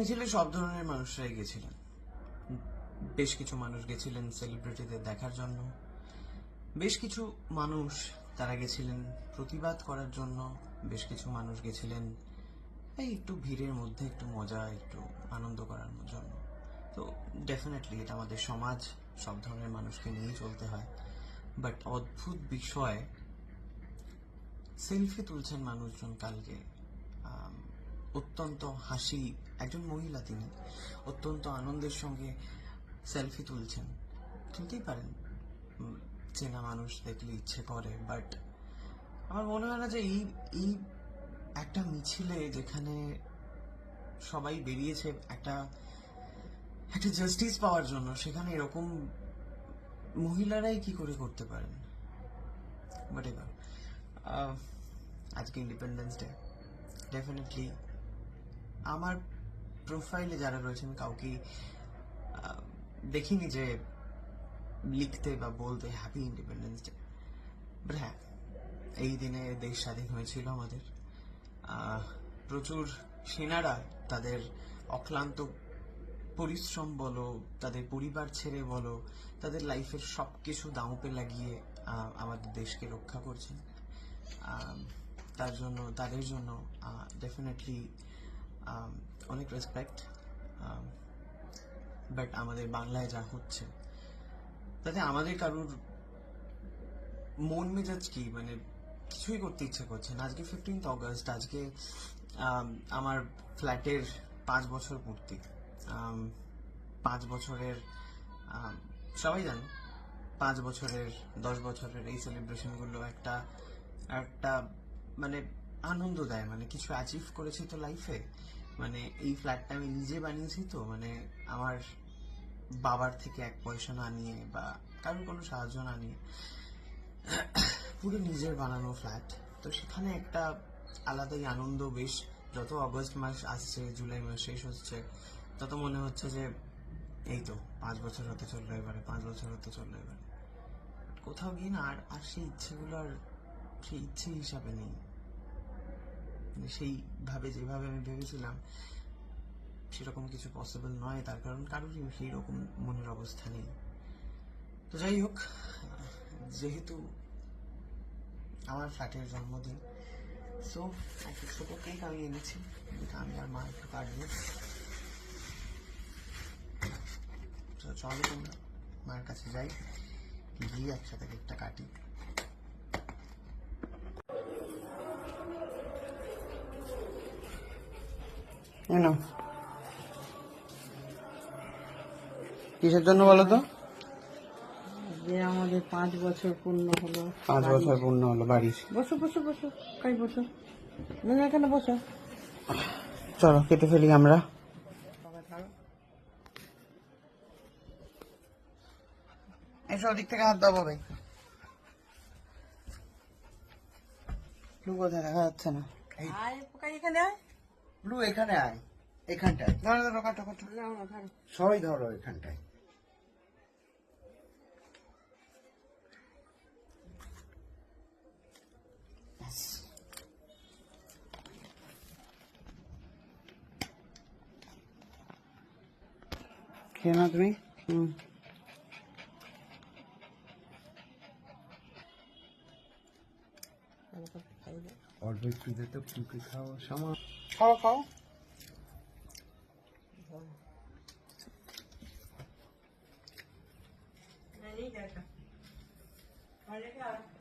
মানুষরাই গেছিলেন। বেশ কিছু মানুষ গেছিলেন সেলিব্রিটিদের দেখার জন্য। বেশ কিছু মানুষ তারা গেছিলেন প্রতিবাদ করার জন্য। বেশ কিছু মানুষ গেছিলেন এই একটু ভিড়ের মধ্যে, একটু মজা, একটু আনন্দ করার জন্য। তো ডেফিনেটলি এটা আমাদের সমাজ, সব ধরনের মানুষকে নিয়েই চলতে হয়। বাট অদ্ভুত বিষয় সেলফি তুলছেন মানুষজন কালকে। অত্যন্ত হাসি, একজন মহিলা তিনি, অত্যন্ত আনন্দের সঙ্গে সেলফি তুলছেন। তুলতেই পারেন চেনা মানুষ দেখলে ইচ্ছে করে বাট আমার মনে হয় না যে এই এই একটা মিছিলে যেখানে সবাই বেরিয়েছে একটা একটা জাস্টিস পাওয়ার জন্য, সেখানে এরকম মহিলারাই কি করে করতে পারেন? বাট এবার আজকে ইন্ডিপেন্ডেন্স ডে ডেফিনেটলি আমার প্রোফাইলে যারা রয়েছেন কাউকে দেখিনি যে লিখতে বা বলতে হ্যাপি ইন্ডিপেন্ডেন্স ডে বাট হ্যাঁ এই দিনে দেশ স্বাধীন হয়েছিল আমাদের। প্রচুর সেনারা তাদের অক্লান্ত পরিশ্রম বলো, তাদের পরিবার ছেড়ে বলো, তাদের লাইফের সব কিছু দাঁওপে লাগিয়ে আমাদের দেশকে রক্ষা করছেন। তার জন্য, তাদের জন্য ডেফিনেটলি অনেক রেসপেক্ট বাট আমাদের বাংলায় যা হচ্ছে, তাতে আমাদের কারুর মন মেজাজ কি? মানে কিছুই করতে ইচ্ছে করছে না। আজকে ফিফটিন্থ অগস্ট আজকে আমার ফ্ল্যাটের পাঁচ বছর পূর্তি। পাঁচ বছরের সবাই জানে, পাঁচ বছরের, দশ বছরের এই সেলিব্রেশনগুলো একটা একটা মানে আনন্দ দেয় মানে কিছু অ্যাচিভ করেছি তো লাইফে মানে এই ফ্ল্যাটটা আমি নিজে বানিয়েছি তো মানে আমার বাবার থেকে এক পয়সা না নিয়ে বা কারোর কোনো সাহায্য না নিয়ে পুরো নিজের বানানো ফ্ল্যাট তো সেখানে একটা আলাদাই আনন্দ বেশ, যত অগস্ট মাস আসছে, জুলাই মাস শেষ হচ্ছে, তত মনে হচ্ছে যে এই তো পাঁচ বছর হতে চলল এবারে, পাঁচ বছর হতে চলল এবারে। কোথাও গিয়ে না আর আর সেই ইচ্ছেগুলো আর সেই ইচ্ছে হিসাবে নেই। সেইভাবে, যেভাবে আমি ভেবেছিলাম, সেরকম কিছু পসিবল নয় তার কারণ কারোরই সেই রকম মনের অবস্থা নেই। তো যাই হোক, যেহেতু আমার ফ্ল্যাটের জন্মদিন সো একটা ছোট কেক আমি এনেছি, যেটা আমি আর মা একটু কাটবো। চলো তোমরা মায়ের কাছে যাই, গিয়ে একসাথে কেকটা কাটি। এনো কিসের জন্য বলো তো? যে আমাদের পাঁচ বছর পূর্ণ হলো পাঁচ বছর পূর্ণ হলো বাড়ির বসো বসো বসো। কাই বসো? না এখানে বসো। চলো কেটে ফেলি আমরা। এসো ওদিক থেকে হাত দাও ব্লু কোথায় দেখা যাচ্ছে না। এখানে আয়। ব্লু এখানে আয় এখানটায়। নাও না, ধরো। সবাই ধরো এখানটায়। খেয়ে না তুমি। হুম। অল্প একটু দিতে ফুকে খাওয়া সামা খাও খাও। আর রেখে আয়।